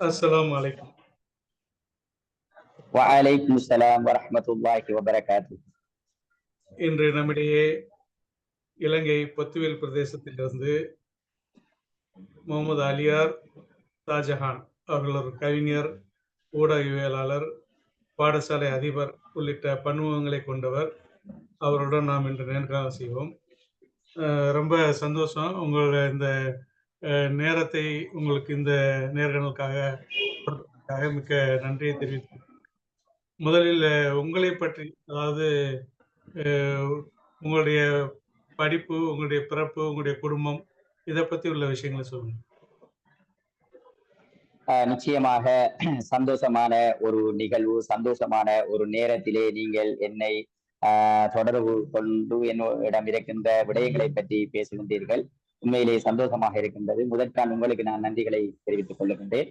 அஸ்லாம் வலைக்கம் வரமத்துல்லாஹி வபரகாத்து இன்று நம்முடைய இலங்கை பொத்துவேல் பிரதேசத்திலிருந்து முகமது அலியார் ஷாஜஹான் அவர்கள் ஒரு கவிஞர் ஊடகவியலாளர் பாடசாலை அதிபர் உள்ளிட்ட பன்முகங்களை கொண்டவர். அவருடன் நாம் இன்று நேர்காணம் செய்வோம். ரொம்ப சந்தோஷம். உங்களோட இந்த நேரத்தை உங்களுக்கு இந்த நேர்காணலுக்காக மிக்க நன்றியை தெரிவித்து முதலில் உங்களை பற்றி அதாவது உங்களுடைய படிப்பு உங்களுடைய பிறப்பு உங்களுடைய குடும்பம் இதை பத்தி உள்ள விஷயங்களை சொல்லுங்க. நிச்சயமாக சந்தோஷமான ஒரு நிகழ்வு சந்தோஷமான ஒரு நேரத்திலே நீங்கள் என்னை தொடர்பு கொண்டு என்னிடம் இருக்கின்ற விடயங்களை பற்றி பேசுகின்றீர்கள். உண்மையிலே சந்தோஷமாக இருக்கின்றது. முதற்கான் உங்களுக்கு நான் நன்றிகளை தெரிவித்துக் கொள்ளுகின்றேன்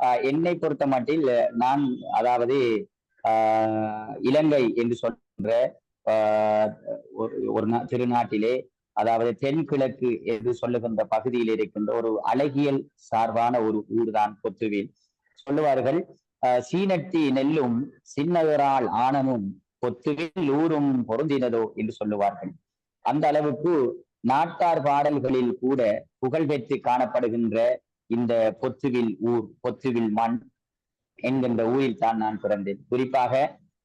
ஆஹ் என்னை பொறுத்த மட்டில் நான் அதாவது ஆஹ் இலங்கை என்று சொல்ற ஆஹ் ஒரு திருநாட்டிலே அதாவது தென்கிழக்கு என்று சொல்லுகின்ற பகுதியில் இருக்கின்ற ஒரு அழகியல் சார்பான ஒரு ஊர்தான் பொத்துவில் சொல்லுவார்கள் ஆஹ் சீனட்டி நெல்லும் சின்னதரால் ஆனமும் பொத்துவில் ஊரும் பொருந்தினதோ என்று சொல்லுவார்கள். அந்த அளவுக்கு நாட்டார் பாடல்களில் கூட புகழ்பெற்று காணப்படுகின்ற இந்த பொத்துவில் ஊர் பொத்துவில் மண் என்கின்ற ஊரில் தான் நான் பிறந்தேன். குறிப்பாக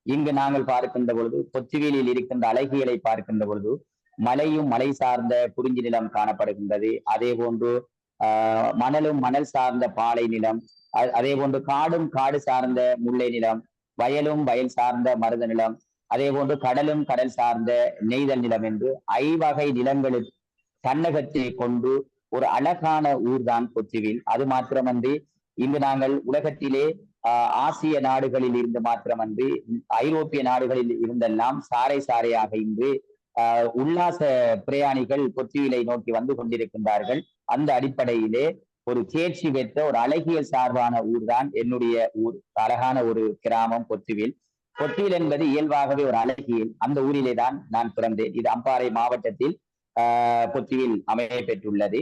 இங்கு நாங்கள் பார்க்கின்ற பொழுது பொத்துவிலில் இருக்கின்ற அழகியலை பார்க்கின்ற பொழுது மலையும் மலை சார்ந்த குறிஞ்சி நிலம் காணப்படுகின்றது. அதே போன்று ஆஹ் மணலும் மணல் சார்ந்த பாலை நிலம் அ- அதே போன்று காடும் காடு சார்ந்த முல்லை நிலம் வயலும் வயல் சார்ந்த மருத நிலம் அதே போன்று கடலும் கடல் சார்ந்த நெய்தல் நிலம் என்று ஐவகை நிலங்களில் தன்னகத்தை கொண்டு ஒரு அழகான ஊர்தான் பொத்துவில் அது மாத்திரமன்றி இங்கு நாங்கள் உலகத்திலே ஆசிய நாடுகளில் இருந்து மாத்திரமன்றி ஐரோப்பிய நாடுகளில் இருந்தெல்லாம் சாறை சாறையாக இன்று ஆஹ் உல்லாச பிரயாணிகள் பொத்திவிலை நோக்கி வந்து கொண்டிருக்கின்றார்கள். அந்த அடிப்படையிலே ஒரு தேர்ச்சி பெற்ற ஒரு அழகியல் சார்பான ஊர்தான் என்னுடைய ஊர். அழகான ஒரு கிராமம் பொத்துவில் பொத்தியில் என்பது இயல்பாகவே ஒரு அழகியல். அந்த ஊரிலே தான் நான் பிறந்தேன். இது அம்பாறை மாவட்டத்தில் ஆஹ் பொத்தியில் அமைய பெற்றுள்ளது.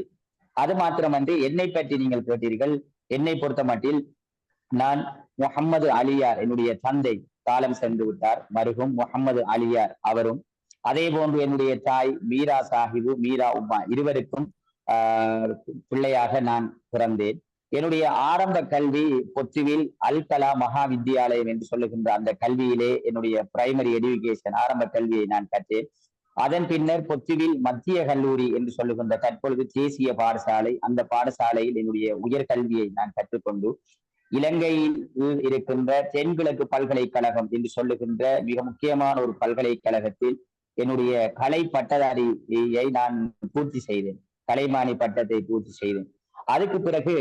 அது மாத்திரமன்றி என்னை பற்றி நீங்கள் கேட்டீர்கள். என்னை பொறுத்த மட்டில் நான் முகம்மது அலியார் என்னுடைய தந்தை காலம் சென்று விட்டார். மருகும் முகம்மது அலியார் அவரும். அதே போன்று என்னுடைய தாய் மீரா சாஹிபு மீரா உமா இருவருக்கும் ஆஹ் பிள்ளையாக நான் பிறந்தேன். என்னுடைய ஆரம்ப கல்வி பொத்துவில் அல்கலா மகா வித்தியாலயம் என்று சொல்லுகின்ற அந்த கல்வியிலே என்னுடைய பிரைமரி எஜுகேஷன் ஆரம்ப கல்வியை நான் கற்றேன். அதன் பின்னர் பொத்துவில் மத்திய கல்லூரி என்று சொல்லுகின்ற தற்பொழுது தேசிய பாடசாலை அந்த பாடசாலையில் என்னுடைய உயர்கல்வியை நான் கற்றுக்கொண்டு இலங்கையில் இருக்கின்ற தென்கிழக்கு பல்கலைக்கழகம் என்று சொல்லுகின்ற மிக முக்கியமான ஒரு பல்கலைக்கழகத்தில் என்னுடைய கலை பட்டதாரியை நான் பூர்த்தி செய்தேன். கலைமானி பட்டத்தை பூர்த்தி செய்தேன். அதுக்கு பிறகு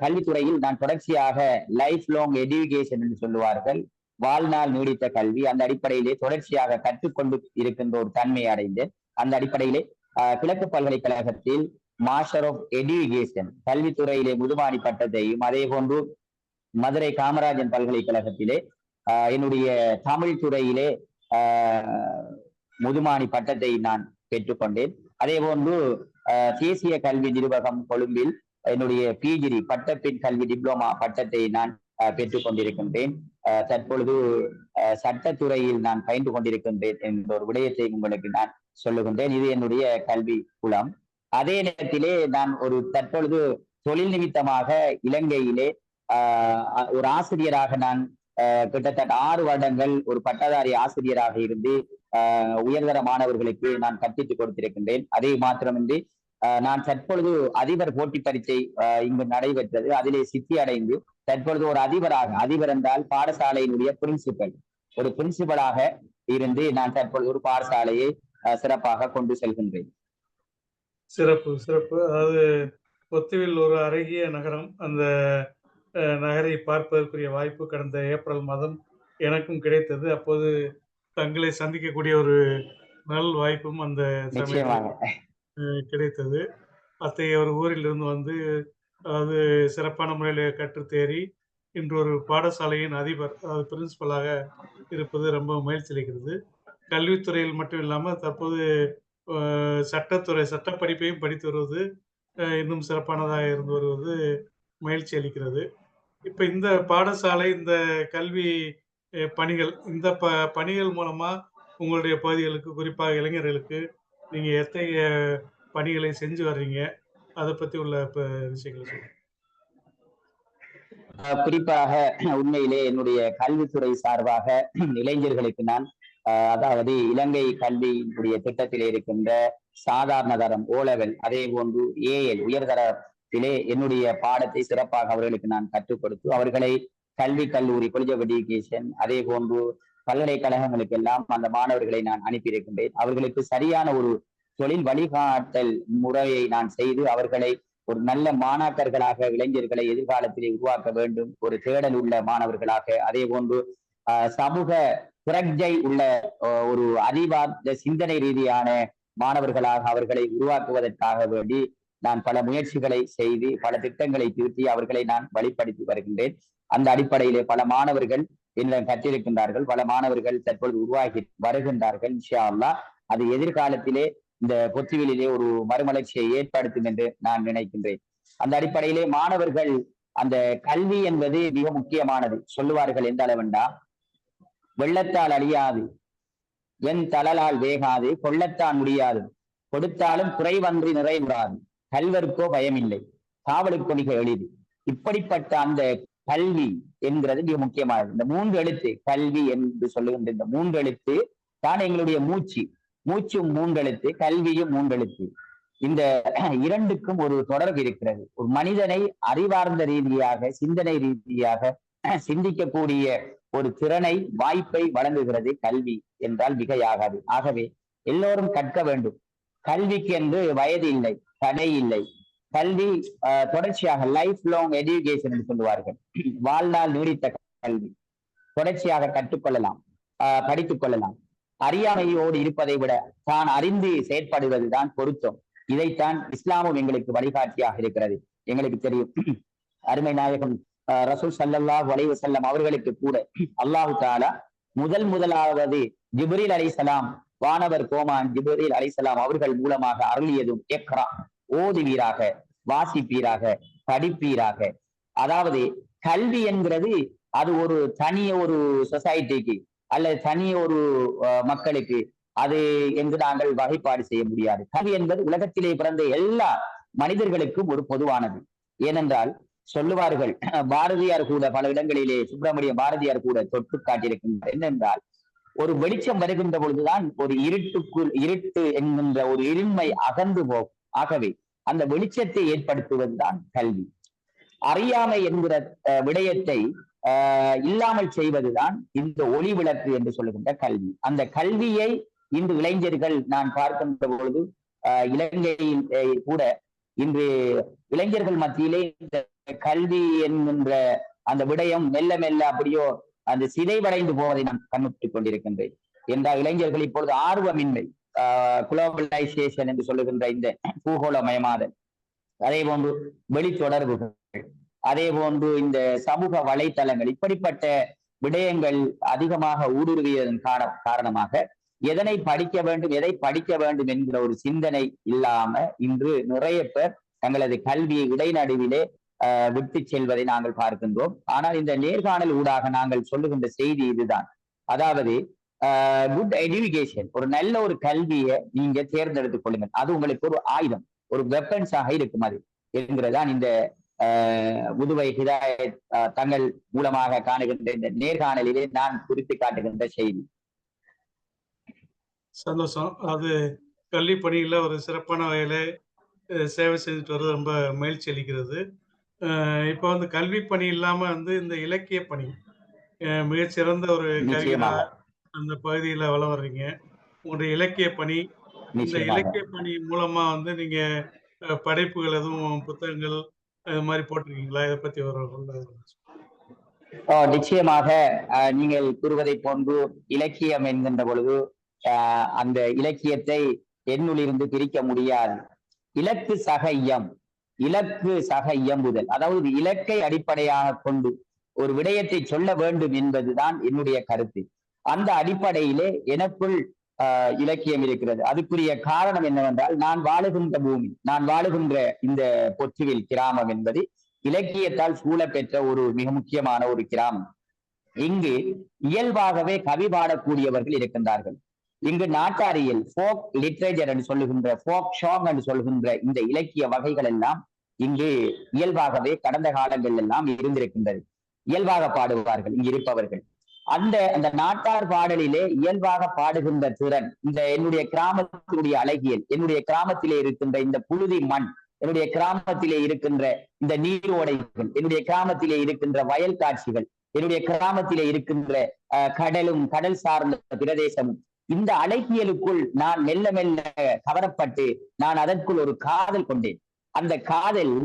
கல்வித்துறையில் நான் தொடர்ச்சியாக லைஃப் லாங் எஜுகேஷன் என்று சொல்லுவார்கள். வாழ்நாள் நீடித்த கல்வி. அந்த அடிப்படையிலே தொடர்ச்சியாக கற்றுக்கொண்டு இருக்கின்ற ஒரு தன்மை அடைந்து அந்த அடிப்படையிலே கிழக்கு பல்கலைக்கழகத்தில் மாஸ்டர் ஆஃப் எஜுகேஷன் கல்வித்துறையிலே முதுமானி பட்டத்தையும் அதே போன்று மதுரை காமராஜன் பல்கலைக்கழகத்திலே என்னுடைய தமிழ் துறையிலே ஆஹ் முதுமானி பட்டத்தை நான் பெற்றுக்கொண்டேன். அதே போன்று தேசிய கல்வி நிர்வாகம் கொழும்பில் என்னுடைய பிஜிடி பட்டப்பின் கல்வி டிப்ளமா பட்டத்தை நான் பெற்றுக் கொண்டிருக்கின்றேன். தற்பொழுது சட்டத்துறையில் நான் பயின்று கொண்டிருக்கின்றேன் என்ற ஒரு விடயத்தை உங்களுக்கு நான் சொல்லுகின்றேன். இது என்னுடைய கல்வி குலம் அதே நேரத்திலே நான் ஒரு தற்பொழுது தொழில் நிமித்தமாக இலங்கையிலே ஆஹ் ஒரு ஆசிரியராக நான் கிட்டத்தட்ட ஆறு வருடங்கள் ஒரு பட்டதாரி ஆசிரியராக இருந்து ஆஹ் உயர்தர மாணவர்களுக்கு நான் கற்பித்துக் கொடுத்திருக்கின்றேன். அதே மாத்திரமின்றி நான் தற்பொழுது அதிபர் போட்டி பரீட்சை இங்கு நடைபெற்றது. அதிலே சித்தி அடைந்து தற்பொழுது ஒரு அதிபராக அதிபர் என்றால் பாடசாலையினுடைய பிரின்சிபல் ஒரு பிரின்சிபலாக இருந்து நான் தற்பொழுது ஒரு பாடசாலையை சிறப்பாக கொண்டு செல்கின்றேன். சிறப்பு சிறப்பு. அதாவது பொத்துவில் ஒரு அழகிய நகரம். அந்த நகரை பார்ப்பதற்குரிய வாய்ப்பு கடந்த ஏப்ரல் மாதம் எனக்கும் கிடைத்தது. அப்போது தங்களை சந்திக்கக்கூடிய ஒரு நல் வாய்ப்பும் அந்த அஹ், கிடைத்தது. அத்தகைய ஒரு ஊரிலிருந்து வந்து அதாவது சிறப்பான முறையில் கற்றுத்தேறி இன்று ஒரு பாடசாலையின் அதிபர் அதாவது பிரின்சிபலாக இருப்பது ரொம்ப மகிழ்ச்சி அளிக்கிறது. கல்வித்துறையில் மட்டும் இல்லாமல் தற்போது சட்டத்துறை சட்ட படிப்பையும் படித்து வருவது இன்னும் சிறப்பானதாக இருந்து வருவது மகிழ்ச்சி அளிக்கிறது. இப்போ இந்த பாடசாலை இந்த கல்வி பணிகள் இந்த ப பணிகள் மூலமாக உங்களுடைய பகுதிகளுக்கு குறிப்பாக இளைஞர்களுக்கு நீங்க எத்தகைய பணிகளை செஞ்சு வர்றீங்க? அதை பத்தி உள்ள விஷயங்களை சொல்லுங்க. குறிப்பாக உண்மையிலே என்னுடைய கல்வித்துறை சார்பாக இளைஞர்களுக்கு நான் அதாவது இலங்கை கல்வியினுடைய திட்டத்தில் இருக்கின்ற சாதாரண தரம் ஓலெவல் அதே போன்று ஏஎல் உயர்தரத்திலே என்னுடைய பாடத்தை சிறப்பாக அவர்களுக்கு நான் கற்றுக் கொடுத்து அவர்களை கல்வி கல்லூரி கொலிஜப் எஜுகேஷன் அதே போன்று பல்கலைக்கழகங்களுக்கு எல்லாம் அந்த மாணவர்களை நான் அனுப்பியிருக்கின்றேன். அவர்களுக்கு சரியான ஒரு தொழில் வழிகாட்டல் முறையை நான் செய்து அவர்களை ஒரு நல்ல மாணாக்கர்களாக இளைஞர்களை எதிர்காலத்திலே உருவாக்க வேண்டும். ஒரு தேடல் உள்ள மாணவர்களாக. அதே போன்று சமூக பிரஜை உள்ள ஒரு அறிவார்ந்த சிந்தனை ரீதியான மாணவர்களாக அவர்களை உருவாக்குவதற்காக வேண்டி நான் பல முயற்சிகளை செய்து பல திட்டங்களை திருத்தி அவர்களை நான் வழிப்படுத்தி வருகின்றேன். அந்த அடிப்படையிலே பல மாணவர்கள் என்னிடம் கற்றிருக்கின்றார்கள். பல மாணவர்கள் தற்பொழுது உருவாகி வருகின்றார்கள் இன்ஷா அது எதிர்காலத்திலே இந்த பொத்துவிலே ஒரு மறுமலர்ச்சியை ஏற்படுத்தும் என்று நான் நினைக்கின்றேன். அந்த அடிப்படையிலே மாணவர்கள் அந்த கல்வி என்பது மிக முக்கியமானது. சொல்லுவார்கள் எந்த அளவெண்டா? வெள்ளத்தால் அழியாது. என் தளலால் வேகாது. கொள்ளத்தான் முடியாது. கொடுத்தாலும் குறைவன்றி நிறைவுறாது. கல்வருக்கோ பயமில்லை. காவலுக்கு மிக எளிது. இப்படிப்பட்ட அந்த கல்வி என்கிறது மிக முக்கியமானது. இந்த மூன்று எழுத்து கல்வி என்று சொல்லுகின்ற இந்த மூன்று எழுத்து தான் எங்களுடைய மூச்சு. மூச்சும் மூன்றெழுத்து கல்வியும் மூன்றெழுத்து இந்த இரண்டுக்கும் ஒரு தொடர்பு இருக்கிறது. ஒரு மனிதனை அறிவார்ந்த ரீதியாக சிந்தனை ரீதியாக சிந்திக்கக்கூடிய ஒரு திறனை வாய்ப்பை வழங்குகிறது கல்வி என்றால் மிகையாகாது. ஆகவே எல்லோரும் கற்க வேண்டும். கல்விக்கு என்று வயது இல்லை. தடை இல்லை கல்வி தொடர்ச்சியாக லைஃப் லாங் எஜுகேஷன் என்று சொல்லுவார்கள். வாழ்நாள் நீடித்த கல்வி. தொடர்ச்சியாக கற்றுக்கொள்ளலாம். படித்துக் கொள்ளலாம் அறியாமையோடு இருப்பதை விட தான் அறிந்து செயற்படுவதுதான் பொருத்தம். இதைத்தான் இஸ்லாமும் எங்களுக்கு வழிகாட்டியாக இருக்கிறது. எங்களுக்கு தெரியும். அருமை நாயகம் ரசூல் சல்லல்லா அலைஹி செல்லம் அவர்களுக்கு கூட அல்லாஹு தாலா முதல் முதலாவது ஜிப்ரீல் அலிசலாம் வானவர் கோமான் ஜிப்ரீல் அலிசலாம் அவர்கள் மூலமாக அருளியதும் எக்ரா ஓதுவீராக வாசிப்பீராக படிப்பீராக. அதாவது கல்வி என்கிறது அது ஒரு தனிய ஒரு சொசைட்டிக்கு அல்லது தனிய ஒரு மக்களுக்கு அது என்று நாங்கள் வகைப்பாடு செய்ய முடியாது. கல்வி என்பது உலகத்திலே பிறந்த எல்லா மனிதர்களுக்கும் ஒரு பொதுவானது. ஏனென்றால் சொல்லுவார்கள். பாரதியார் கூட பல இடங்களிலே சுப்பிரமணிய பாரதியார் கூட தொட்டு காட்டியிருக்கின்றார். என்னென்றால் ஒரு வெளிச்சம் வருகின்ற பொழுதுதான் ஒரு இருட்டுக்குள் இருட்டு என்கின்ற ஒரு இருண்மை அகன்று போகும் ஆகவே அந்த வெளிச்சத்தை ஏற்படுத்துவதுதான் கல்வி. அறியாமை என்கிற விடயத்தை ஆஹ் இல்லாமல் செய்வதுதான் இந்த ஒளி விளக்கு என்று சொல்லுகின்ற கல்வி. அந்த கல்வியை இன்று இளைஞர்கள் நான் பார்க்கின்ற பொழுது இலங்கையில் கூட இன்று இளைஞர்கள் மத்தியிலே இந்த கல்வி என்கின்ற அந்த விடயம் மெல்ல மெல்ல அப்படியோ அந்த சிதைவடைந்து போவதை நான் கண்ணுற்றுக் கொண்டிருக்கின்றேன். என்றால் இளைஞர்கள் இப்பொழுது ஆர்வமின்மை குளோபலைசேஷன் என்று சொல்லுகின்ற இந்த பூகோளமயமாதல் அதே போன்று வெளித்தொடர்புகள் அதே போன்று இந்த சமூக வலைத்தளங்கள் இப்படிப்பட்ட விடயங்கள் அதிகமாக ஊடுருவியதன் கார- காரணமாக எதனை படிக்க வேண்டும் எதை படிக்க வேண்டும் என்கிற ஒரு சிந்தனை இல்லாம இன்று நிறைய பேர் தங்களது கல்வியை இடைநடுவிலே விட்டு செல்வதை நாங்கள் பார்க்கின்றோம். ஆனால் இந்த நேர்காணல் ஊடாக நாங்கள் சொல்லுகின்ற செய்தி இதுதான். அதாவது குட் எஜுகேஷன் ஒரு நல்ல ஒரு கல்வியை நீங்க தேர்ந்தெடுத்துக் கொள்ளுங்கள். அது உங்களுக்கு ஒரு ஆயுதம் ஒரு வெப்பன்ஸாக இருக்கும் அது என்கிறதான் இந்த உதுவை ஹிதாயத் தங்கள் மூலமாக காணுகின்ற இந்த நேர்காணலிலே நான் குறித்து காட்டுகின்ற செய்தி. சந்தோஷம். அது கல்வி பணியில ஒரு சிறப்பான வகையில சேவை செஞ்சுட்டு வர்றது ரொம்ப மகிழ்ச்சி அளிக்கிறது. இப்போ வந்து கல்வி பணி இல்லாம வந்து இந்த இலக்கிய பணி மிகச்சிறந்த ஒரு நிச்சயமாக. அந்த பகுதியில வளம் வர்றீங்க. உங்களுடைய இலக்கிய பணி இந்த இலக்கிய பணி மூலமா வந்து நீங்க படைப்புகள் எதுவும் புத்தகங்கள் அது மாதிரி போட்டிருக்கீங்களா? இதை பத்தி ஒரு நிச்சயமாக. நீங்கள் கூறுவதை போன்று இலக்கியம் என்கின்ற பொழுது அந்த இலக்கியத்தை என்னுளிருந்து பிரிக்க முடியாது. இலக்கு சக இயம். இலக்கு சக இயம்புதல். அதாவது இலக்கை அடிப்படையாக கொண்டு ஒரு விடயத்தை சொல்ல வேண்டும் என்பதுதான் என்னுடைய கருத்து. அந்த அடிப்படையிலே எனக்குள் இலக்கியம் இருக்கிறது. அதுக்குரிய காரணம் என்னவென்றால் நான் வாழுகின்ற பூமி நான் வாழுகின்ற இந்த பொற்றுவில் கிராமம் என்பது இலக்கியத்தால் சூழப்பெற்ற ஒரு மிக முக்கியமான ஒரு கிராமம். இங்கு இயல்பாகவே கவி பாடக்கூடியவர்கள் இருக்கின்றார்கள். இங்கு நாட்டாரியில் ஃபோக் லிட்ரேச்சர் என்று சொல்லுகின்ற ஃபோக் ஷாங் என்று சொல்லுகின்ற இந்த இலக்கிய வகைகள் எல்லாம் இங்கு இயல்பாகவே கடந்த காலங்கள் எல்லாம் இருந்திருக்கின்றது. இயல்பாக பாடுவார்கள் இங்கு இருப்பவர்கள். அந்த அந்த நாட்டார் பாடலிலே இயல்பாக பாடுகின்ற திறன் இந்த என்னுடைய கிராமத்தினுடைய அழகியல் என்னுடைய கிராமத்திலே இருக்கின்ற இந்த புழுதி மண் என்னுடைய கிராமத்திலே இருக்கின்ற இந்த நீரோடைகள் என்னுடைய கிராமத்திலே இருக்கின்ற வயல் காட்சிகள் என்னுடைய கிராமத்திலே இருக்கின்ற அஹ், கடலும் கடல் சார்ந்த பிரதேசமும் இந்த அழகியலுக்குள் நான் மெல்ல மெல்ல கவரப்பட்டு நான் அதற்குள் ஒரு காதல் கொண்டேன். அந்த காதல்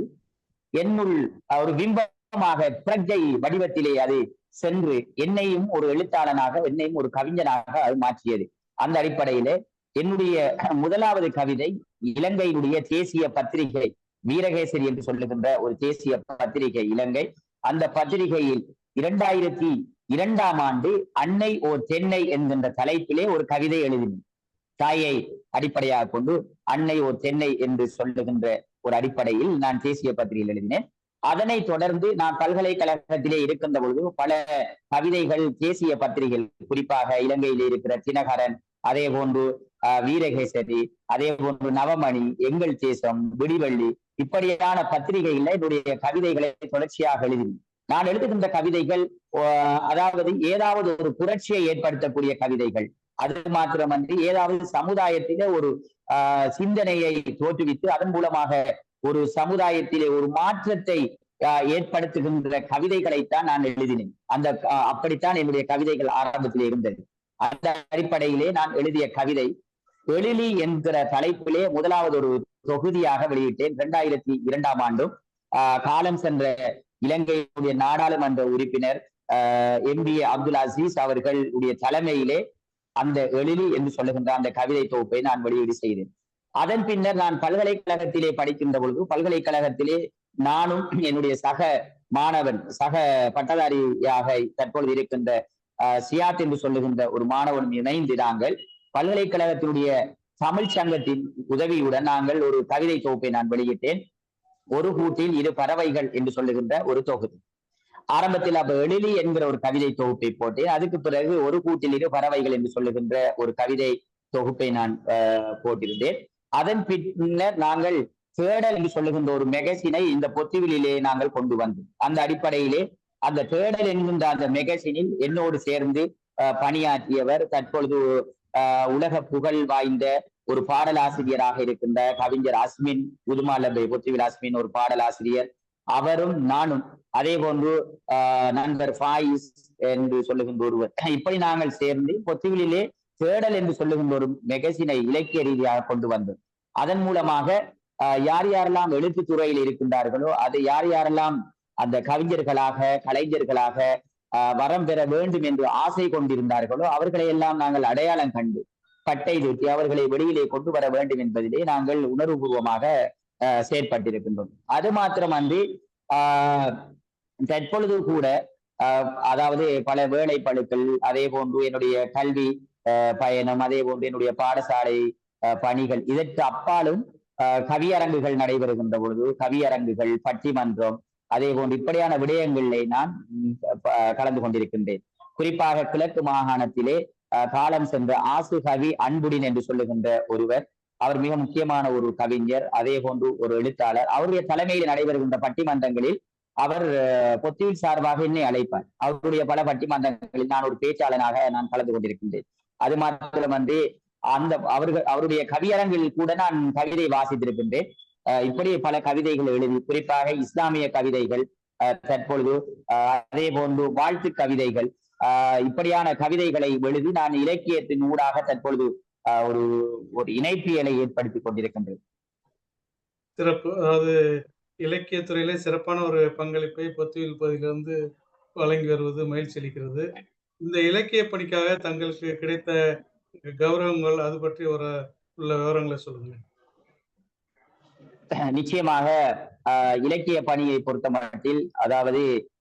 என்னுள் ஒரு பிம்பமாக பிரஜை வடிவத்திலே அது சென்று என்னையும் ஒரு எழுத்தாளனாக என்னையும் ஒரு கவிஞனாக அது மாற்றியது. அந்த அடிப்படையிலே என்னுடைய முதலாவது கவிதை இலங்கையினுடைய தேசிய பத்திரிகை வீரகேசரி என்று சொல்லுகின்ற ஒரு தேசிய பத்திரிகை இலங்கை. அந்த பத்திரிகையில் இரண்டாயிரத்தி இரண்டாம் ஆண்டு அன்னை ஓ தென்னை என்கின்ற தலைப்பிலே ஒரு கவிதை எழுதினேன். தாயை அடிப்படையாக கொண்டு அன்னை ஓ தென்னை என்று சொல்லுகின்ற ஒரு அடிப்படையில் நான் தேசிய பத்திரிகையில் எழுதினேன். அதனை தொடர்ந்து நான் பல்கலைக்கழகத்திலே இருக்கின்ற பொழுது பல கவிதைகள் தேசிய பத்திரிகைகள் குறிப்பாக இலங்கையில் இருக்கிற தினகரன் அதே போன்று வீரகேசரி அதே போன்று நவமணி எங்கள் தேசம் விடிவள்ளி இப்படியான பத்திரிகைகள்ல என்னுடைய கவிதைகளை தொடர்ச்சியாக எழுதினேன். நான் எழுதுகின்ற கவிதைகள் அதாவது ஏதாவது ஒரு புரட்சியை ஏற்படுத்தக்கூடிய கவிதைகள். அது மாத்திரமன்றி ஏதாவது சமுதாயத்திலே ஒரு சிந்தனையை தோற்றுவித்து அதன் மூலமாக ஒரு சமுதாயத்திலே ஒரு மாற்றத்தை ஏற்படுத்துகின்ற கவிதைகளைத்தான் நான் எழுதினேன். அந்த அப்படித்தான் என்னுடைய கவிதைகள் ஆரம்பத்திலே இருந்தது. அந்த அடிப்படையிலே நான் எழுதிய கவிதை எழிலி என்கிற தலைப்பிலே முதலாவது ஒரு தொகுதியாக வெளியிட்டேன். இரண்டாயிரத்தி இரண்டாம் ஆண்டும் ஆஹ், காலம் சென்ற இலங்கையுடைய நாடாளுமன்ற உறுப்பினர் எம் பி அப்துல் அசீஸ் அவர்களுடைய தலைமையிலே அந்த எழிலி என்று சொல்லுகின்ற அந்த கவிதை தொகுப்பை நான் வெளியீடு செய்தேன். அதன் பின்னர் நான் பல்கலைக்கழகத்திலே படிக்கின்ற பொழுது பல்கலைக்கழகத்திலே நானும் என்னுடைய சக மாணவன் சக பட்டதாரியாக தற்பொழுது இருக்கின்ற சியாத் என்று சொல்லுகின்ற ஒரு மாணவனும் இணைந்து நாங்கள் பல்கலைக்கழகத்தினுடைய தமிழ் சங்கத்தின் உதவியுடன் நாங்கள் ஒரு கவிதை தொகுப்பை நான் வெளியிட்டேன். ஒரு கூட்டில் இரு பறவைகள் என்று சொல்லுகின்ற ஒரு தொகுதி. ஆரம்பத்தில் அப்ப எழிலி என்கிற ஒரு கவிதை தொகுப்பை போட்டேன் அதுக்கு பிறகு ஒரு கூட்டில் இரு பறவைகள் என்று சொல்லுகின்ற ஒரு கவிதை தொகுப்பை நான் போட்டிருந்தேன். அதன் பின்னர் நாங்கள் தேடல் என்று சொல்லுகின்ற ஒரு மெகசினை இந்த பொத்திவிலே நாங்கள் கொண்டு வந்தோம். அந்த அடிப்படையிலே அந்த தேடல் என்கின்ற அந்த மெகசினில் என்னோடு சேர்ந்து பணியாற்றியவர். தற்பொழுது ஆஹ், உலக புகழ் வாய்ந்த ஒரு பாடலாசிரியராக இருக்கின்ற கவிஞர் அஸ்மின் உதுமாலபை பொத்திவில் அஸ்மின் ஒரு பாடலாசிரியர். அவரும் நானும் அதே போன்று நண்பர் ஃபாயிஸ் என்று சொல்லுகின்ற ஒருவர். இப்படி நாங்கள் சேர்ந்து பொத்திவிலே தேடல் என்று சொல்லுகின்ற ஒரு மெகசினை இலக்கிய ரீதியாக கொண்டு வந்தோம். அதன் மூலமாக யார் யாரெல்லாம் எழுத்து துறையில் இருக்கின்றார்களோ அது யார் யாரெல்லாம் அந்த கவிஞர்களாக கலைஞர்களாக வரம் பெற வேண்டும் என்று ஆசை கொண்டிருந்தார்களோ அவர்களை எல்லாம் நாங்கள் அடையாளம் கண்டு பட்டை தூக்கி அவர்களை வெளியிலே கொண்டு வர வேண்டும் என்பதிலே நாங்கள் உணர்வுபூர்வமாக செயற்பட்டிருக்கின்றோம். அது மாத்திரமன்றி ஆஹ், தற்பொழுது கூட ஆஹ், அதாவது பல வேலை பழுக்கள் அதே போன்று என்னுடைய கல்வி பயணம் அதே போன்று என்னுடைய பாடசாலை பணிகள் இதற்கு அப்பாலும் ஆஹ், கவியரங்குகள் நடைபெறுகின்ற பொழுது கவியரங்குகள் பட்டிமன்றம் அதே போன்று இப்படியான விடயங்களிலே நான் கலந்து கொண்டிருக்கின்றேன். குறிப்பாக கிழக்கு மாகாணத்திலே காலம் சென்ற ஆசு கவி அன்புடின் என்று சொல்லுகின்ற ஒருவர். அவர் மிக முக்கியமான ஒரு கவிஞர். அதே போன்று ஒரு எழுத்தாளர். அவருடைய தலைமையில் நடைபெறுகின்ற பட்டிமன்றங்களில் அவர் பொத்தியில் சார்பாக என்னை அழைப்பார். அவருடைய பல பட்டிமன்றங்களில் நான் ஒரு பேச்சாளனாக நான் கலந்து கொண்டிருக்கின்றேன். அது மாத்திரமன்றி அந்த அவர்கள் அவருடைய கவியரங்கில் கூட நான் கவிதை வாசித்திருக்கின்றேன். அஹ், இப்படி பல கவிதைகள் எழுதி குறிப்பாக இஸ்லாமிய கவிதைகள் அஹ், தற்பொழுது அதே போன்று வாழ்த்து கவிதைகள் இப்படியான கவிதைகளை எழுதி நான் இலக்கியத்தின் ஊடாக தற்பொழுது ஆஹ் ஒரு ஒரு இணைப்பியலை ஏற்படுத்தி கொண்டிருக்கின்றேன். சிறப்பு. அதாவது இலக்கியத்துறையிலே சிறப்பான ஒரு பங்களிப்பை பொத்துவில் பகுதியிலிருந்து வழங்கி வருவது மகிழ்ச்சி அளிக்கிறது. இந்த இலக்கிய பணிக்காக தங்களுக்கு கிடைத்த கௌரவங்கள் அது பற்றி ஒரு உள்ள விவரங்களை சொல்லுங்க நிச்சயமாக ஆஹ் இலக்கிய பணியை பொறுத்த மட்டில் அதாவது ஆஹ்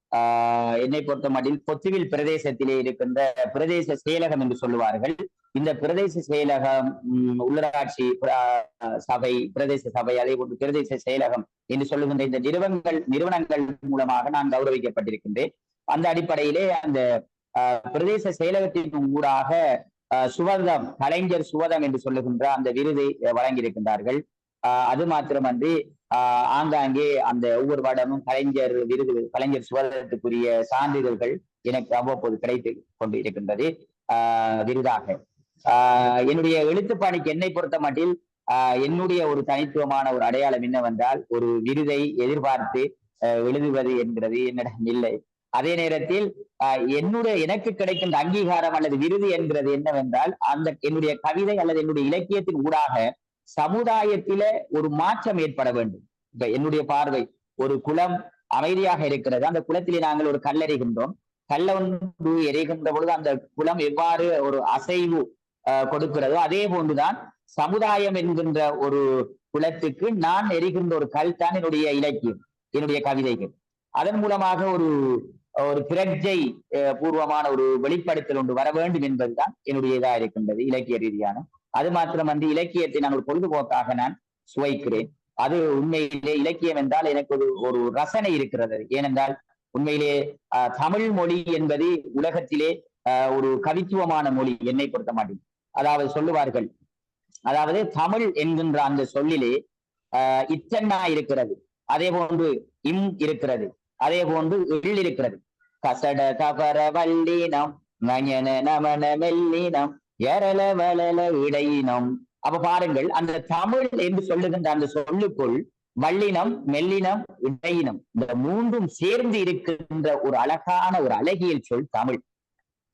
என்னை பொறுத்த மட்டில் பொத்துவில் பிரதேசத்திலே இருக்கின்ற பிரதேச செயலகம் என்று சொல்லுவார்கள். இந்த பிரதேச செயலகம் உள்ளராட்சி உள்ளாட்சி சபை பிரதேச சபை அதே போன்று பிரதேச செயலகம் என்று சொல்லுகின்ற இந்த நிறுவனங்கள் நிறுவனங்கள் மூலமாக நான் கௌரவிக்கப்பட்டிருக்கின்றேன். அந்த அடிப்படையிலே அந்த ஆஹ், பிரதேச செயலகத்தின் ஊடாக சுவதம் கலைஞர் சுவதம் என்று சொல்லுகின்ற அந்த விருதை வழங்கியிருக்கின்றார்கள். ஆஹ், அது மாத்திரமன்றி ஆங்காங்கே அந்த ஒவ்வொரு வருடமும் கலைஞர் விருது கலைஞர் சுவதத்துக்குரிய சான்றிதழ்கள் எனக்கு அவ்வப்போது கிடைத்து கொண்டு இருக்கின்றது. ஆஹ், விருதாக. ஆஹ், என்னுடைய எழுத்துப்பாணிக்கு என்னை பொறுத்த மட்டில் ஆஹ், என்னுடைய ஒரு தனித்துவமான ஒரு அடையாளம் என்னவென்றால் ஒரு விருதை எதிர்பார்த்து எழுதுவது என்கிறது என்னிடம் இல்லை. அதே நேரத்தில் ஆஹ், என்னுடைய எனக்கு கிடைக்கின்ற அங்கீகாரம் அல்லது விருது என்கிறது என்னவென்றால் அந்த என்னுடைய கவிதை அல்லது என்னுடைய இலக்கியத்தின் ஊடாக சமுதாயத்தில ஒரு மாற்றம் ஏற்பட வேண்டும். இப்ப என்னுடைய பார்வை ஒரு குளம் அமைதியாக இருக்கிறது. அந்த குளத்திலே நாங்கள் ஒரு கல்லெறிகின்றோம் கல்ல ஒன்று எரிகின்ற பொழுது அந்த குளம் எவ்வாறு ஒரு அசைவு கொடுக்கிறதோ அதே போன்றுதான் சமுதாயம் என்கின்ற ஒரு குலத்துக்கு நான் எரிகின்ற ஒரு கல் தான் என்னுடைய இலக்கியம் என்னுடைய கவிதைகள். அதன் மூலமாக ஒரு ஒரு பிரஜை அஹ், பூர்வமான ஒரு வெளிப்படுத்தல் ஒன்று வர வேண்டும் என்பதுதான் என்னுடைய இதா இருக்கின்றது இலக்கிய ரீதியான அது மாத்திரமன்றி இலக்கியத்தை நாங்கள் பொழுதுபோக்காக நான் சுவைக்கிறேன். அது உண்மையிலே இலக்கியம் என்றால் எனக்கு ஒரு ஒரு ரசனை இருக்கிறது. ஏனென்றால் உண்மையிலே தமிழ் மொழி என்பது உலகத்திலே ஒரு கவித்துவமான மொழி என்னை பொறுத்த மாட்டேன் அதாவது சொல்லுவார்கள் அதாவது தமிழ் என்கின்ற அந்த சொல்லிலே ஆஹ், இத்தன்னா இருக்கிறது அதே போன்று இம் இருக்கிறது அதே போன்று இருக்கிறது. கசட கபர வல்லினம் நயன நமன மெல்லினம் எரள வளல இடையினம். அப்ப பாருங்கள் அந்த தமிழ் என்று சொல்லுகின்ற அந்த சொல்லுக்குள் வல்லினம் மெல்லினம் இடையினம். இந்த மூன்றும் சேர்ந்து இருக்கின்ற ஒரு அழகான ஒரு அழகியல் சொல் தமிழ்.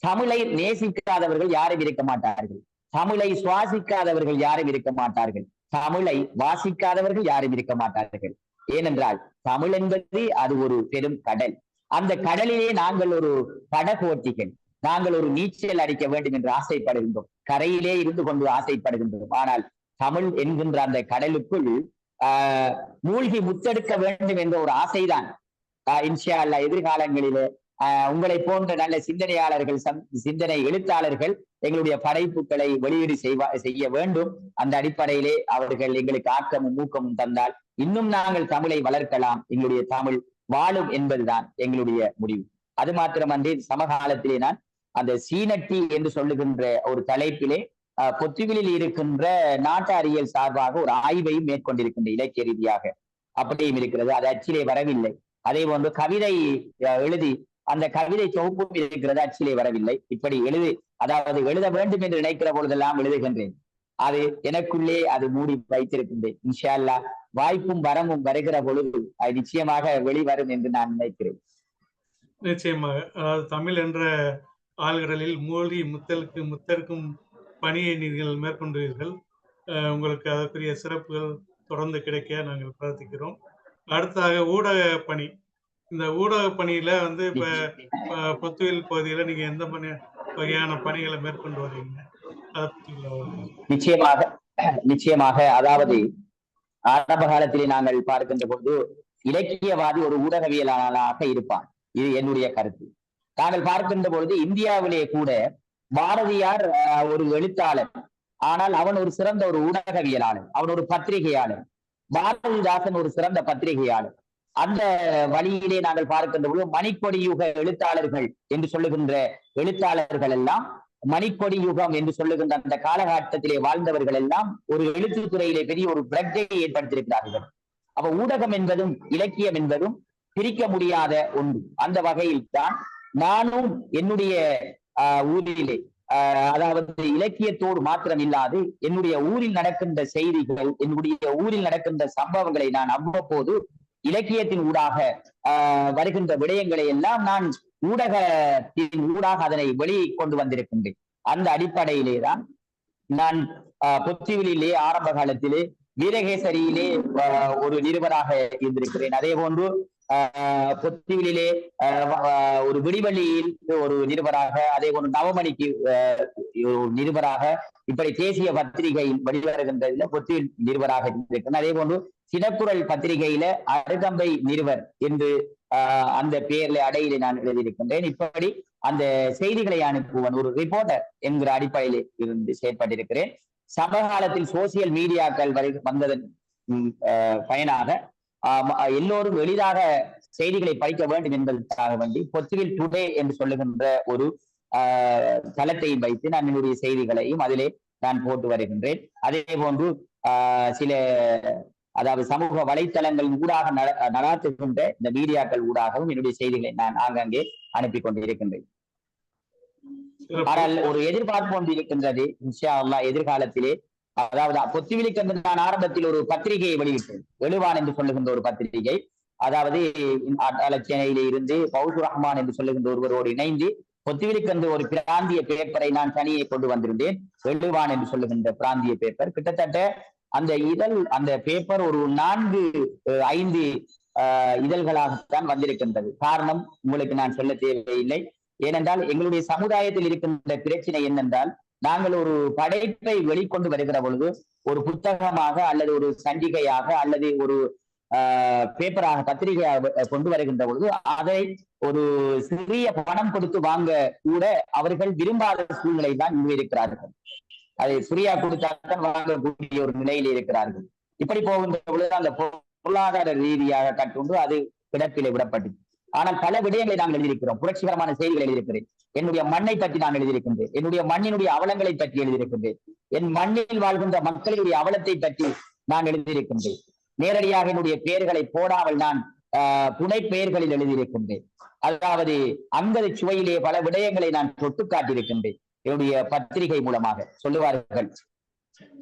தமிழை நேசிக்காதவர்கள் யாரும் இருக்க மாட்டார்கள். தமிழை சுவாசிக்காதவர்கள் யாரும் இருக்க மாட்டார்கள். தமிழை வாசிக்காதவர்கள் யாரும் இருக்க மாட்டார்கள். ஏனென்றால் தமிழ் என்பது அது ஒரு பெரும் கடல். அந்த கடலிலே நாங்கள் ஒரு படகோட்டிகள். நாங்கள் ஒரு நீச்சல் அடிக்க வேண்டும் என்று ஆசைப்படுகின்றோம். கரையிலே இருந்து கொண்டு ஆசைப்படுகின்றோம். ஆனால் தமிழ் என்கின்ற அந்த கடலுக்குள் ஆஹ் மூழ்கி முத்தெடுக்க வேண்டும் என்ற ஒரு ஆசைதான். ஆஹ் இன்ஷா எதிர்காலங்களிலே ஆஹ் உங்களை போன்ற நல்ல சிந்தனையாளர்கள் சிந்தனை எழுத்தாளர்கள் எங்களுடைய படைப்புகளை வெளியீடு செய்வா செய்ய வேண்டும். அந்த அடிப்படையிலே அவர்கள் எங்களுக்கு ஆக்கமும் ஊக்கமும் தந்தால் இன்னும் நாங்கள் தமிழை வளர்க்கலாம். எங்களுடைய தமிழ் வாழும் என்பதுதான் எங்களுடைய முடிவு. அது மாத்திரமன்றி சமகாலத்திலே நான் அந்த சீனட்டி என்று சொல்லுகின்ற ஒரு தலைப்பிலே ஆஹ், பொத்துவிலில் இருக்கின்ற நாட்டாரியல் சார்பாக ஒரு ஆய்வையும் மேற்கொண்டிருக்கின்ற இலக்கிய ரீதியாக அப்படியும் இருக்கிறது. அது அச்சிலே வரவில்லை. அதே போன்று கவிதை எழுதி அந்த கவிதை தொகுப்பும் இருக்கிறது. அச்சிலே வரவில்லை. இப்படி எழுதி அதாவது எழுத வேண்டும் என்று நினைக்கிற பொழுதெல்லாம் எழுதுகின்றேன். அது எனக்குள்ளே அது மூடி வைத்திருக்கின்றேன். இன்ஷா அல்லாஹ் வாய்ப்பும் வரமும் வருகிற பொழுது அது நிச்சயமாக வெளிவரும் என்று நான் நினைக்கிறேன். நிச்சயமாக. அதாவது தமிழ் என்ற ஆழ்கடலில் மூழ்கி முத்தலுக்கு முத்தற்கும் பணியை நீங்கள் மேற்கொண்டீர்கள். அஹ் உங்களுக்கு அதற்குரிய சிறப்புகள் தொடர்ந்து கிடைக்க நாங்கள் பிரார்த்திக்கிறோம். அடுத்ததாக ஊடக பணி. இந்த ஊடக பணியில வந்து இப்ப பொத்துவில் பகுதியில நீங்க எந்த பணி வகையான பணிகளை மேற்கொண்டு வரீங்க? அதை நிச்சயமாக நிச்சயமாக அதாவது ஆரம்ப காலத்திலே நாங்கள் பார்க்கின்ற பொழுது இலக்கியவாதி ஒரு ஊடகவியலாளராக இருப்பான். இது என்னுடைய கருத்து. நாங்கள் பார்க்கின்ற பொழுது இந்தியாவிலே கூட பாரதியார் ஒரு எழுத்தாளர். ஆனால் அவன் ஒரு சிறந்த ஒரு ஊடகவியலாளர். அவன் ஒரு பத்திரிகையாளர். பாரதிதாசன் ஒரு சிறந்த பத்திரிகையாளர். அந்த வழியிலே நாங்கள் பார்க்கின்ற பொழுது மணிக்கொடி யுக எழுத்தாளர்கள் என்று சொல்லுகின்ற எழுத்தாளர்கள் எல்லாம் மணிக்கொடி யுகம் என்று சொல்லுகின்ற அந்த காலகட்டத்திலே வாழ்ந்தவர்கள் எல்லாம் ஒரு எழுத்து துறையிலே பெரிய ஒரு பிரஜையை ஏற்படுத்தியிருக்கிறார்கள். அப்ப ஊடகம் என்பதும் இலக்கியம் என்பதும் பிரிக்க முடியாத ஒன்று. அந்த வகையில் தான் நானும் என்னுடைய ஊரிலே அதாவது இலக்கியத்தோடு மாத்திரம் இல்லாது என்னுடைய ஊரில் நடக்கின்ற செய்திகள் என்னுடைய ஊரில் நடக்கின்ற சம்பவங்களை நான் அவ்வப்போது இலக்கியத்தின் ஊடாக வருகின்ற விடயங்களை எல்லாம் நான் ஊடகத்தின் ஊடாக அதனை வெளியே கொண்டு வந்திருக்கின்றேன். அந்த அடிப்படையிலே தான் நான் பொத்திவிலே ஆரம்ப காலத்திலே வீரகேசரியிலே ஒரு நிருபராக இருந்திருக்கிறேன். அதே போன்று ஆஹ், பொத்திவிலே ஒரு விடிவெள்ளியில் ஒரு நிருபராக அதே போன்று நவமணிக்கு நிருபராக இப்படி தேசிய பத்திரிகையில் வெளிவருகின்றதுல பொத்திவில் நிருபராக இருந்திருக்கிறேன். அதே போன்று சினக்குரல் பத்திரிகையில அருகம்பை நிருபர் என்று அந்த பெயர்ல அடையிலே நான் எழுதியிருக்கின்றேன். இப்படி அந்த செய்திகளை அனுப்புவன் ஒரு ரிப்போர்ட்டர் என்கிற அடிப்படையில் இருந்து செயற்பட்டிருக்கிறேன். சமகாலத்தில் சோசியல் மீடியாக்கள் வரை வந்ததன் பயனாக எல்லோரும் எளிதாக செய்திகளை படிக்க வேண்டும் என்பதற்காக வேண்டி பொத்துவில் டுடே என்று சொல்லுகின்ற ஒரு தளத்தை வைத்து நான் என்னுடைய செய்திகளையும் அதிலே நான் போட்டு வருகின்றேன். அதே போன்று ஆஹ் சில அதாவது சமூக வலைத்தளங்கள் ஊடாக நட- நடாத்துகின்ற இந்த மீடியாக்கள் ஊடாகவும் என்னுடைய செய்திகளை நான் ஆங்காங்கே அனுப்பி கொண்டிருக்கின்றேன். இருக்கின்றேன் ஆனால் ஒரு எதிர்பார்ப்பு ஒன்று இருக்கின்றது இன்ஷா அல்லா எதிர்காலத்திலே. அதாவது பொத்துவிலிக்கு என்று நான் ஆரம்பத்தில் ஒரு பத்திரிகையை வெளியிட்டேன். எழுவான் என்று சொல்லுகின்ற ஒரு பத்திரிகை. அதாவது சென்னையிலே இருந்து பவுசு ரஹ்மான் என்று சொல்லுகின்ற ஒருவரோடு இணைந்து பொத்துவிலிக்கன்று ஒரு பிராந்திய பேப்பரை நான் தனியே கொண்டு வந்திருந்தேன். எழுவான் என்று சொல்லுகின்ற பிராந்திய பேப்பர் கிட்டத்தட்ட அந்த இதழ் அந்த பேப்பர் ஒரு நான்கு ஐந்து இதழ்களாகத்தான் வந்திருக்கின்றது. காரணம் உங்களுக்கு நான் சொல்ல தேவையில்லை. ஏனென்றால் எங்களுடைய சமுதாயத்தில் இருக்கின்ற பிரச்சனை என்னென்றால் நாங்கள் ஒரு படைப்பை வெளிக்கொண்டு வருகிற பொழுது ஒரு புத்தகமாக அல்லது ஒரு சஞ்சிகையாக அல்லது ஒரு பேப்பராக பத்திரிகையாக கொண்டு வருகின்ற பொழுது அதை ஒரு சிறிய பணம் கொடுத்து வாங்க கூட அவர்கள் விரும்பாத சூழ்நிலை தான் இங்கு இருக்கிறார்கள். அதை ஃப்ரீயா கொடுத்தால்தான் வாங்கக்கூடிய ஒரு நிலையில் இருக்கிறார்கள். இப்படி போகின்ற பொழுது அந்த பொருளாதார ரீதியாக கட்டுண்டு அது கிடப்பிலே விடப்பட்டது ஆனால் பல விடயங்களை நாங்கள் எழுதியிருக்கிறோம். புரட்சிகரமான செய்திகள் எழுதியிருக்கிறேன் என்னுடைய மண்ணை பற்றி நான் எழுதியிருக்கின்றேன் என்னுடைய மண்ணினுடைய அவலங்களை பற்றி எழுதியிருக்கின்றேன் என் மண்ணில் வாழ்கின்ற மக்களுடைய அவலத்தை பற்றி நான் எழுதியிருக்கின்றேன் நேரடியாக என்னுடைய பெயர்களை போடாமல் நான் புனை பெயர்களில் எழுதியிருக்கின்றேன். அதாவது அங்கத சுவையிலே பல விடயங்களை நான் தொட்டு காட்டியிருக்கின்றேன். என்னுடைய பத்திரிகை மூலமாக சொல்லுவார்கள்.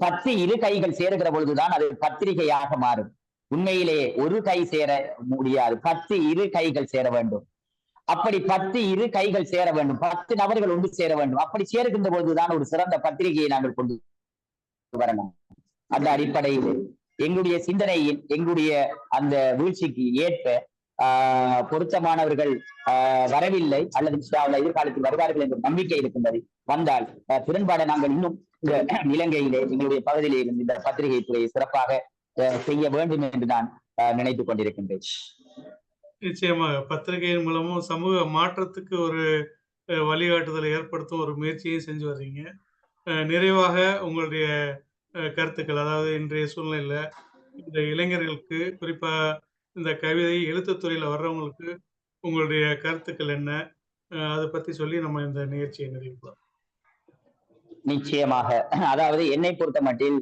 பத்து இரு கைகள் சேருகிற பொழுதுதான் அது பத்திரிகையாக மாறும். உண்மையிலே ஒரு கை சேர முடியாது. பத்து இரு கைகள் சேர வேண்டும். அப்படி பத்து இரு கைகள் சேர வேண்டும். பத்து நபர்கள் ஒன்று சேர வேண்டும். அப்படி சேருகின்ற பொழுதுதான் ஒரு சிறந்த பத்திரிகையை நாங்கள் கொண்டு வரணும். அந்த அடிப்படையில் எங்களுடைய சிந்தனையில் எங்களுடைய அந்த வீழ்ச்சிக்கு ஏற்ப ஆஹ் பொருத்தமானவர்கள் ஆஹ் வரவில்லை அல்லது எதிர்காலத்தில் வருவார்கள் என்ற நம்பிக்கை இருக்கின்றது. வந்தால் திறன்பாட நாங்கள் இன்னும் இந்த இலங்கையிலே எங்களுடைய பகுதியிலே இருந்து இந்த பத்திரிகை துறையை சிறப்பாக செய்ய வேண்டும் என்று நான் நினைத்துக் கொண்டிருக்கின்றேன். நிச்சயமாக பத்திரிகையின் மூலமும் சமூக மாற்றத்துக்கு ஒரு வழிகாட்டுதலை ஏற்படுத்தும் ஒரு முயற்சியும் செஞ்சு வர்றீங்க. நிறைவாக உங்களுடைய கருத்துக்கள் அதாவது இன்றைய சூழ்நிலையில இந்த இளைஞர்களுக்கு குறிப்பா இந்த கவிதை எழுத்துத் துறையில வர்றவங்களுக்கு உங்களுடைய கருத்துக்கள் என்ன? அதை பத்தி சொல்லி நம்ம இந்த நிகழ்ச்சியை நிறைவுக்கலாம் நிச்சயமாக. அதாவது என்னை பொறுத்த மட்டில்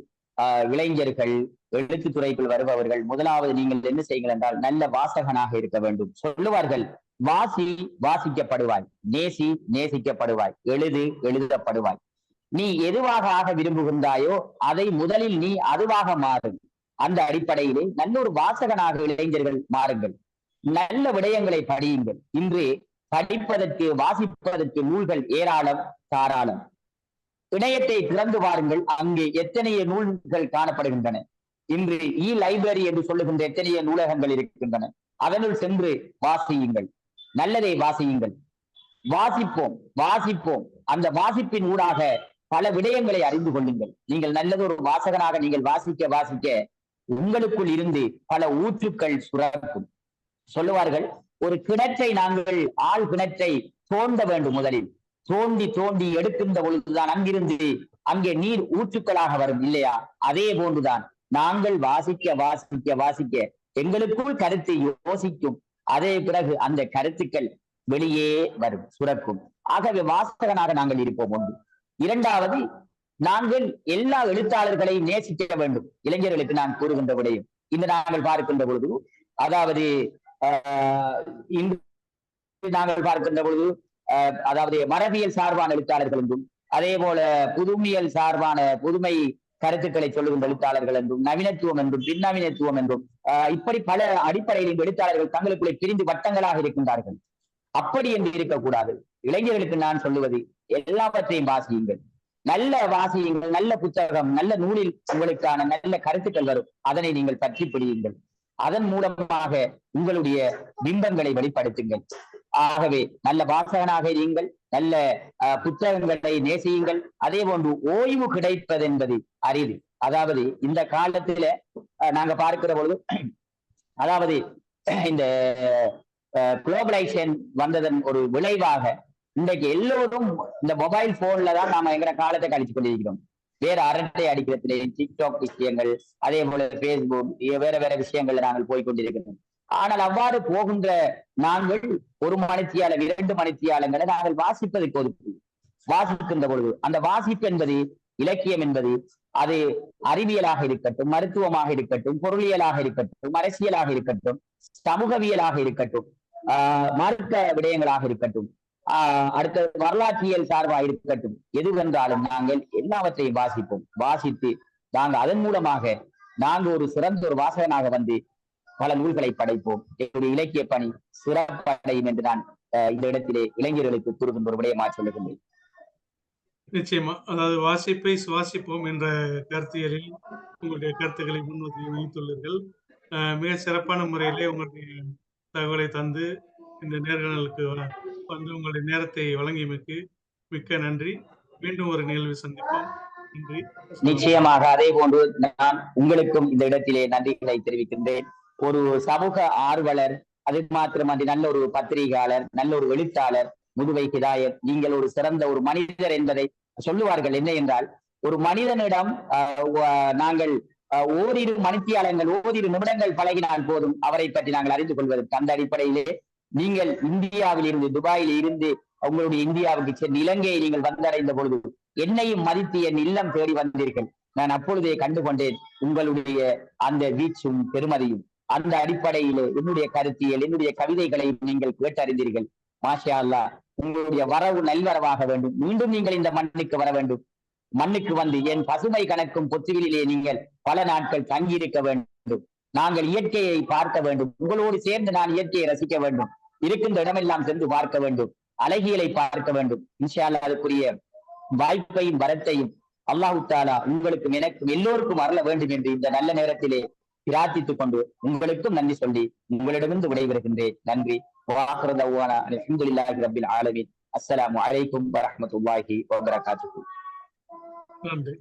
இளைஞர்கள் எழுத்து துறைக்குள் வருபவர்கள் முதலாவது நீங்கள் என்ன செய்யுங்கள் என்றால் நல்ல வாசகனாக இருக்க வேண்டும். சொல்லுவார்கள் வாசி வாசிக்கப்படுவாய். நேசி நேசிக்கப்படுவாய். எழுது எழுதப்படுவாய். நீ எதுவாக ஆக விரும்புகின்றாயோ அதை முதலில் நீ அதுவாக மாறும். அந்த அடிப்படையிலே நல்ல ஒரு வாசகனாக இளைஞர்கள் மாறுங்கள். நல்ல விடயங்களை படியுங்கள். இன்று படிப்பதற்கு வாசிப்பதற்கு நூல்கள் ஏராளம் தாராளம். இணையத்தை திறந்து பாருங்கள் அங்கே எத்தனைய நூல்கள் காணப்படுகின்றன. இன்று e இ லைப்ரரி என்று சொல்லுகின்ற எத்தனைய நூலகங்கள் இருக்கின்றன. அதனுள் சென்று வாசியுங்கள். நல்லதை வாசியுங்கள். வாசிப்போம் வாசிப்போம். அந்த வாசிப்பின் ஊடாக பல விடயங்களை அறிந்து கொள்ளுங்கள். நீங்கள் நல்லது ஒரு வாசகனாக நீங்கள் வாசிக்க வாசிக்க உங்களுக்குள் இருந்து பல ஊற்றுக்கள் சுரக்கும். சொல்லுவார்கள் ஒரு கிணற்றை நாங்கள் ஆள் கிணற்றை தோண்ட வேண்டும் முதலில். தோண்டி தோண்டி எடுக்கின்ற பொழுதுதான் அங்கிருந்து அங்கே நீர் ஊற்றுக்களாக வரும் இல்லையா? அதே போன்றுதான். நாங்கள் வாசிக்க வாசிக்க வாசிக்க எங்களுக்குள் கருத்து யோசிக்கும். அதே பிறகு அந்த கருத்துக்கள் வெளியே வரும் சுரக்கும். ஆகவே வாசகனாக நாங்கள் இருப்போம் ஒன்று. இரண்டாவது நாங்கள் எல்லா எழுத்தாளர்களையும் நேசிக்க வேண்டும். இளைஞர்களுக்கு நான் கூறுகின்ற விடையும். இன்று நாங்கள் பார்க்கின்ற பொழுது அதாவது இன்று நாங்கள் பார்க்கின்ற பொழுது அதாவது மரபியல் சார்பான எழுத்தாளர்கள் என்றும் அதே போல புதுமையல் சார்பான புதுமை கருத்துக்களை சொல்லுகின்ற எழுத்தாளர்கள் என்றும் நவீனத்துவம் என்றும் பின்னவீனத்துவம் என்றும் இப்படி பல அடிப்படையில் இந்த எழுத்தாளர்கள் தங்களுக்குள்ளே பிரிந்து வட்டங்களாக இருக்கின்றார்கள். அப்படி என்று இருக்கக்கூடாது. இளைஞர்களுக்கு நான் சொல்லுவது எல்லாவற்றையும் வாசியுங்கள். நல்ல வாசியுங்கள் நல்ல புத்தகம் நல்ல நூலில் உங்களுக்கான நல்ல கருத்துக்கள் வரும். அதனை நீங்கள் பற்றி பிடியுங்கள் அதன் மூலமாக உங்களுடைய பிம்பங்களை வெளிப்படுத்துங்கள். ஆகவே நல்ல வாசகனாக இருங்கள் நல்ல புத்தகங்களை நேசியுங்கள். அதே போன்று ஓய்வு கிடைப்பது என்பது அரிது. அதாவது இந்த காலத்துல நாங்க பார்க்கிற பொழுது அதாவது இந்த குளோபலைசேஷன் வந்ததன் ஒரு விளைவாக இன்றைக்கு எல்லோரும் இந்த மொபைல் போன்ல தான் நாம எங்கிற காலத்தை கழிச்சு கொண்டிருக்கிறோம். வேற அரட்டை அடிக்கிறதுல டிக்டாக் விஷயங்கள் அதே போல பேஸ்புக் வேற வேற விஷயங்கள்ல நாங்கள் போய் கொண்டிருக்கிறோம். ஆனால் அவ்வாறு போகின்ற நாங்கள் ஒரு மணித்தியாலம் இரண்டு மணித்தியாலங்களை நாங்கள் வாசிப்பதற்கு ஒதுக்கு வாசிக்கின்ற பொழுது அந்த வாசிப்பு என்பது இலக்கியம் என்பது அது அறிவியலாக இருக்கட்டும் மருத்துவமாக இருக்கட்டும் பொருளியலாக இருக்கட்டும் அரசியலாக இருக்கட்டும் சமூகவியலாக இருக்கட்டும் ஆஹ் மார்க்க விடயங்களாக இருக்கட்டும் ஆஹ் அடுத்த வரலாற்றியல் சார்பாக இருக்கட்டும் எதுவென்றாலும் நாங்கள் எல்லாவற்றையும் வாசிப்போம். வாசித்து நாங்கள் அதன் மூலமாக நாங்கள் ஒரு சிறந்த ஒரு வாசகனாக வந்து பல நூல்களை படைப்போம். என்னுடைய இலக்கிய பணி சிறப்படையும் என்று நான் இந்த இடத்திலே இளைஞர்களுக்கு கூறுகின்ற ஒரு விடயமாக சொல்லுகின்றேன். நிச்சயமா. அதாவது வாசிப்பை சுவாசிப்போம் என்ற கருத்தியலில் உங்களுடைய கருத்துக்களை முன்வைத்து வைத்துள்ளீர்கள். மிக சிறப்பான முறையிலே உங்களுடைய தகவலை தந்து இந்த நேர்காணலுக்கு வ- வந்து உங்களுடைய நேரத்தை வழங்கியமைக்கு மிக்க நன்றி. மீண்டும் ஒரு நிகழ்வு சந்திப்போம். நிச்சயமாக அதே போன்று நான் உங்களுக்கும் இந்த இடத்திலே நன்றிகளை தெரிவிக்கின்றேன். ஒரு சமூக ஆர்வலர் அது மாத்திரமன்றி நல்ல ஒரு பத்திரிகையாளர் நல்ல ஒரு எழுத்தாளர் முதுவை ஹிதாயத் நீங்கள் ஒரு சிறந்த ஒரு மனிதர் என்பதை சொல்லுவார்கள். என்ன என்றால் ஒரு மனிதனிடம் நாங்கள் ஓரிரு மணித்தியாலங்கள் ஓரிரு நிமிடங்கள் பழகினால் போதும் அவரை பற்றி நாங்கள் அறிந்து கொள்வதற்கு. அந்த அடிப்படையிலே நீங்கள் இந்தியாவில் இருந்து துபாயில் இருந்து உங்களுடைய இந்தியாவுக்கு சென்று இலங்கையை நீங்கள் வந்தடைந்த பொழுது என்னையும் மதித்து என் இல்லம் தேடி வந்தீர்கள். நான் அப்பொழுதே கண்டுகொண்டேன் உங்களுடைய அந்த வீச்சும் பெருமதியும். அந்த அடிப்படையிலே என்னுடைய கருத்தியல் என்னுடைய கவிதைகளை நீங்கள் கேட்டறிந்தீர்கள். மாஷா அல்லாஹ் உங்களுடைய வரவு நல்வரவாக வேண்டும். மீண்டும் நீங்கள் இந்த மண்ணுக்கு வர வேண்டும். மண்ணுக்கு வந்து என் பசுமை கணக்கும் பொத்துவிலே நீங்கள் பல நாட்கள் தங்கியிருக்க வேண்டும். நாங்கள் இயற்கையை பார்க்க வேண்டும். உங்களோடு சேர்ந்து நான் இயற்கையை ரசிக்க வேண்டும். இருக்கின்ற இடமெல்லாம் சென்று பார்க்க வேண்டும். அழகியலை பார்க்க வேண்டும். இன்ஷா அதுக்குரிய வாய்ப்பையும் வரத்தையும் அல்லாஹு தாலா உங்களுக்கும் எனக்கும் எல்லோருக்கும் அருள வேண்டும் என்று இந்த நல்ல நேரத்திலே பிரார்த்தித்துக் கொண்டு உங்களுக்கும் நன்றி சொல்லி உங்களிடமிருந்து விடைபெறுகின்றேன். நன்றி. ரபில் ஆலமின். அஸ்லாம் வலைக்கும் வரமத்துல்லாஹி வபரகாத்து நன்றி.